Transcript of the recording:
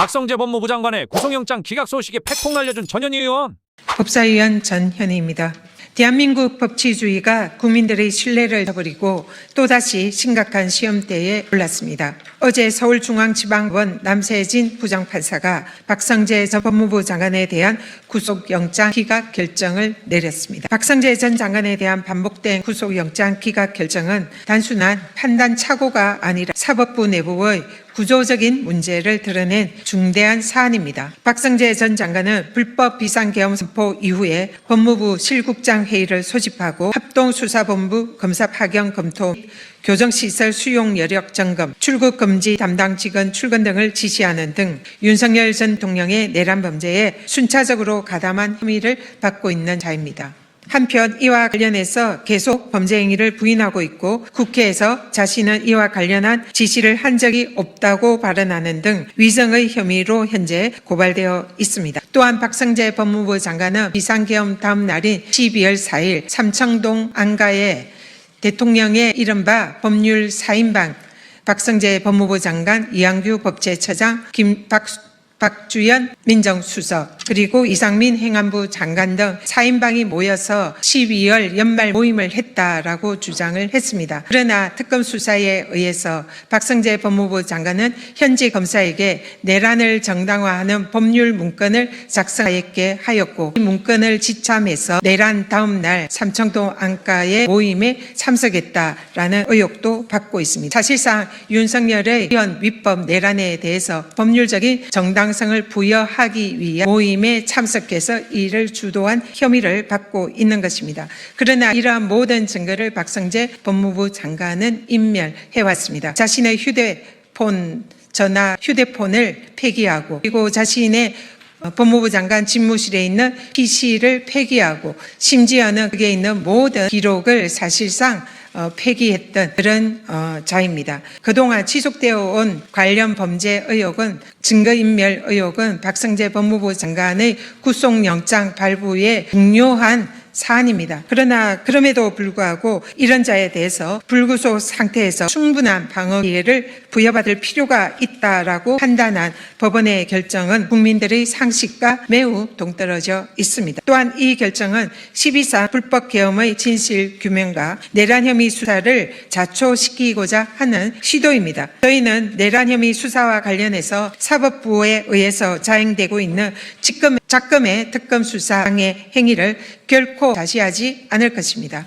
박성재 법무부 장관의 구속영장 기각 소식에 팩폭 날려준 전현희 의원. 법사위원 전현희입니다. 대한민국 법치주의가 국민들의 신뢰를 저버리고 또다시 심각한 시험대에 올랐습니다. 어제 서울중앙지방법원 남세진 부장판사가 박성재 전 법무부 장관에 대한 구속영장 기각 결정을 내렸습니다. 박성재 전 장관에 대한 반복된 구속영장 기각 결정은 단순한 판단 착오가 아니라 사법부 내부의 구조적인 문제를 드러낸 중대한 사안입니다. 박성재 전 장관은 불법 비상계엄 선포 이후에 법무부 실국장 회의를 소집하고 합동 수사본부 검사 파견 검토 교정시설 수용 여력 점검, 출국 금지 담당 직원 출근 등을 지시하는 등 윤석열 전 대통령의 내란 범죄에 순차적으로 가담한 혐의를 받고 있는 자입니다. 한편 이와 관련해서 계속 범죄 행위를 부인하고 있고 국회에서 자신은 이와 관련한 지시를 한 적이 없다고 발언하는 등 위정의 혐의로 현재 고발되어 있습니다. 또한 박성재 법무부 장관은 비상계엄 다음 날인 12월 4일 삼청동 안가에 대통령의 이른바 법률 4인방 박성재 법무부 장관, 이양규 법제처장, 김 박 박주연 민정수석 그리고 이상민 행안부 장관 등 4인방이 모여서 12월 연말 모임을 했다라고 주장을 했습니다. 그러나 특검 수사에 의해서 박성재 법무부 장관은 현지 검사에게 내란을 정당화하는 법률 문건을 작성하였게 하였고 이 문건을 지참해서 내란 다음 날 삼청동 안가의 모임에 참석했다라는 의혹도 받고 있습니다. 사실상 윤석열의 이런 위법 내란에 대해서 법률적인 정당 성을 부여하기 위한 모임에 참석해서 이를 주도한 혐의를 받고 있는 것입니다. 그러나 이러한 모든 증거를 박성재 법무부 장관은 인멸해왔습니다. 자신의 휴대폰 전화 휴대폰을 폐기하고 그리고 자신의 어, 법무부 장관 집무실에 있는 PC를 폐기하고 심지어는 그게 있는 모든 기록을 사실상 어, 폐기했던 그런 어, 자입니다. 그동안 지속되어 온 관련 범죄 의혹은 증거인멸 의혹은 박성재 법무부 장관의 구속영장 발부에 중요한 사안입니다. 그러나 그럼에도 불구하고 이런 자에 대해서 불구속 상태에서 충분한 방어 기회를 부여받을 필요가 있다라고 판단한 법원의 결정은 국민들의 상식과 매우 동떨어져 있습니다. 또한 이 결정은 12사 불법 계엄의 진실 규명과 내란 혐의 수사를 자초시키고자 하는 시도입니다. 저희는 내란 혐의 수사와 관련해서 사법부에 의해서 자행되고 있는 직금, 작금의 특검 수사의 행위를 결코 자시하지 않을 것입니다.